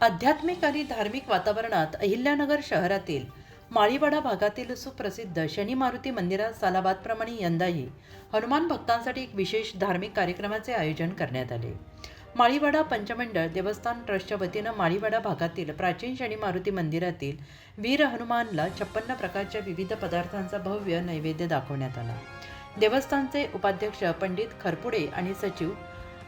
आध्यात्मिक आणि धार्मिक वातावरणात अहिल्यानगर शहरातील माळीवाडा भागातील सुप्रसिद्ध शनी मारुती मंदिरात सालाबादप्रमाणे यंदाही हनुमान भक्तांसाठी एक विशेष धार्मिक कार्यक्रमाचे आयोजन करण्यात आले. माळीवाडा पंचमंडळ देवस्थान ट्रस्टच्या वतीनं माळीवाडा भागातील प्राचीन शनी मारुती मंदिरातील वीर हनुमानला छप्पन्न प्रकारच्या विविध पदार्थांचा भव्य नैवेद्य दाखवण्यात आला. देवस्थानचे उपाध्यक्ष पंडित खरपुडे आणि सचिव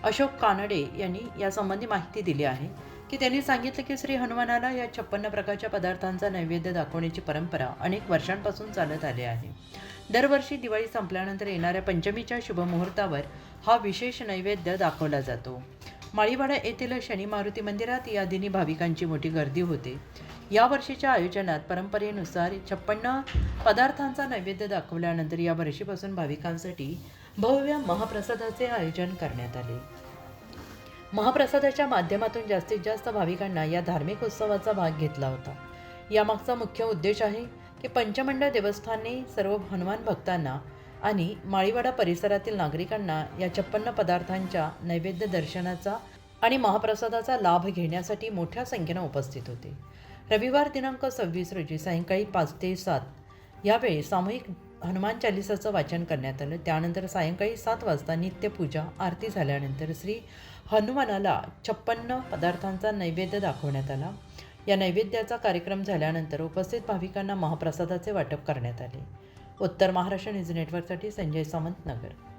अशोक कानडे यांनी यासंबंधी माहिती दिली आहे. की त्यांनी सांगितलं की श्री हनुमानाला या छप्पन्न प्रकारच्या पदार्थांचा नैवेद्य दाखवण्याची परंपरा अनेक वर्षांपासून चालत आली आहे. दरवर्षी दिवाळी संपल्यानंतर येणाऱ्या पंचमीच्या शुभमुहूर्तावर हा विशेष नैवेद्य दाखवला जातो. माळीवाडा येथील शनी मारुती मंदिरात या दिनी भाविकांची मोठी गर्दी होते. या वर्षीच्या आयोजनात परंपरेनुसार छप्पन्न पदार्थांचा नैवेद्य दाखवल्यानंतर या वर्षीपासून भाविकांसाठी भव्य महाप्रसादाचे आयोजन करण्यात आले. महाप्रसादाच्या माध्यमातून जास्तीत जास्त भाविकांना या धार्मिक उत्सवाचा भाग घेतला होता. यामागचा मुख्य उद्देश आहे की पंचमंडळ देवस्थानने सर्व हनुमान भक्तांना आणि माळीवाडा परिसरातील नागरिकांना या छप्पन्न पदार्थांच्या नैवेद्य दर्शनाचा आणि महाप्रसादाचा लाभ घेण्यासाठी मोठ्या संख्येनं उपस्थित होते. रविवार दिनांक सव्वीस रोजी सायंकाळी पाच ते सात यावेळी सामूहिक हनुमान चालिसाचं वाचन करण्यात आलं. त्यानंतर सायंकाळी सात वाजता नित्यपूजा आरती झाल्यानंतर श्री हनुमानाला छप्पन्न पदार्थांचा नैवेद्य दाखवण्यात आला. या नैवेद्याचा कार्यक्रम झाल्यानंतर उपस्थित भाविकांना महाप्रसादाचे वाटप करण्यात आले. उत्तर महाराष्ट्र न्यूज नेटवर्कसाठी संजय सामंत नगर.